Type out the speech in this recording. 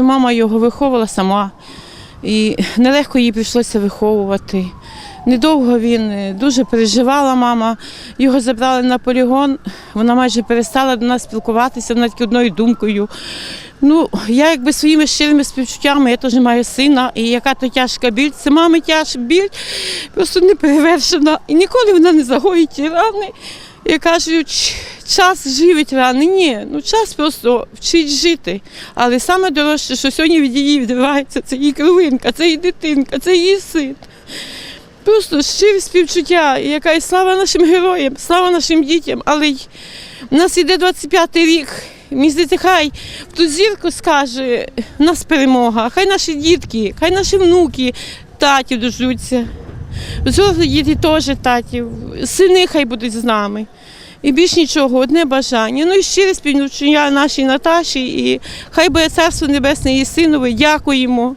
що мама його виховувала сама, і нелегко їй прийшлося виховувати. Недовго він е, дуже переживала мама. Його забрали на полігон. Вона майже перестала до нас спілкуватися, тільки одною думкою. Ну, я якби своїми щирими співчуттями, я теж маю сина, і яка то тяжка біль, це мами тяжка біль, просто не перевершена. І ніколи вона не загоїть ті рани. Я кажу, час живить рани. Ні, ну час просто вчить жити. Але саме дорожче, що сьогодні від її відривається, це її кровинка, це її дитинка, це її син. Просто щирі співчуття, і яка і слава нашим героям, слава нашим дітям. Але й у нас іде 25-й рік. Здається, хай в ту зірку скаже, в нас перемога, хай наші дітки, хай наші внуки татів дождуться. Діти теж татів, сини хай будуть з нами. І більш нічого, одне бажання. Ну і щире співчуття нашій Наташі, і хай буде царство небесне її синові. Дякуємо.